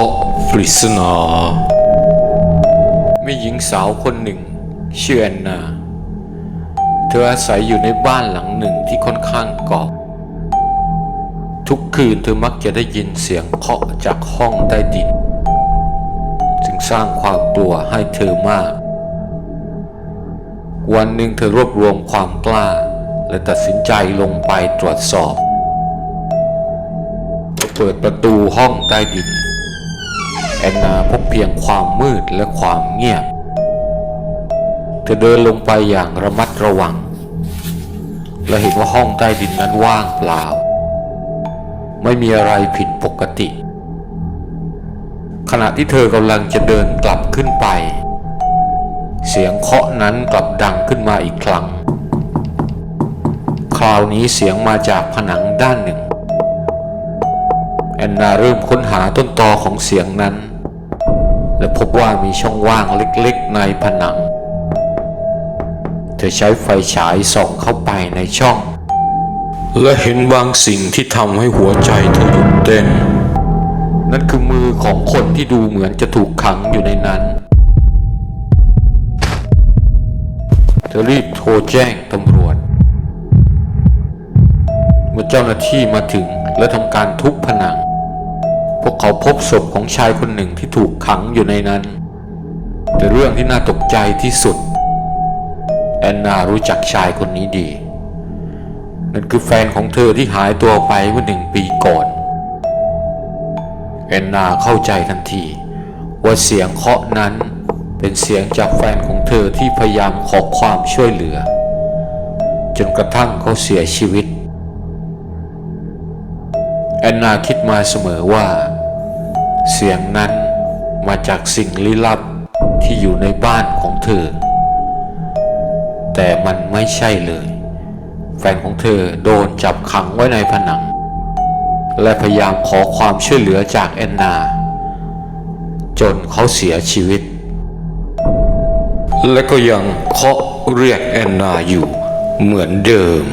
าะปริศนามีหญิงสาวคนหนึ่งชื่อแอนนา เธออาศัยอยู่ในบ้านหลังหนึ่งที่ค่อนข้างเกาะทุกคืนเธอมักจะได้ยินเสียงเคาะจากห้องใต้ดิน จึงสร้างความกลัวให้เธอมาก วันหนึ่งเธอรวบรวมความกล้า และตัดสินใจลงไปตรวจสอบเปิดประตูห้องใต้ดิน แอนนาพบเพียงความมืดและความเงียบ เธอเดินลงไปอย่างระมัดระวัง และเห็นว่าห้องใต้ดินนั้นว่างเปล่า ไม่มีอะไรผิดปกติ ขณะที่เธอกำลังจะเดินกลับขึ้นไป เสียงเคาะนั้นกลับดังขึ้นมาอีกครั้ง คราวนี้เสียงมาจากผนังด้านหนึ่งแอนนาเริ่มค้นหาต้นตอของเสียงนั้น และพบว่ามีช่องว่างเล็กๆในผนัง เธอใช้ไฟฉายส่องเข้าไปในช่อง และเห็นบางสิ่งที่ทำให้หัวใจเธอหยุดเต้น นั่นคือมือของคนที่ดูเหมือนจะถูกขังอยู่ในนั้น เธอรีบโทรแจ้งตำรวจ เมื่อเจ้าหน้าที่มาถึงและทำการทุบผนัง พวกเขาพบศพของชายคนหนึ่งที่ถูกขังอยู่ในนั้น แต่เรื่องที่น่าตกใจที่สุด แอนนารู้จักชายคนนี้ดี นั่นคือแฟนของเธอที่หายตัวไปเมื่อหนึ่งปีก่อน แอนนาเข้าใจทันที ว่าเสียงเคาะนั้นเป็นเสียงจากแฟนของเธอที่พยายามขอความช่วยเหลือ จนกระทั่งเขาเสียชีวิต แอนนาคิดมาเสมอว่า เสียงนั้นมาจากสิ่งลี้ลับที่อยู่ในบ้านของเธอ แต่มันไม่ใช่เลย แฟนของเธอโดนจับขังไว้ในผนัง และพยายามขอความช่วยเหลือจากแอนนา จนเขาเสียชีวิต และก็ยังเคาะเรียกแอนนาอยู่เหมือนเดิม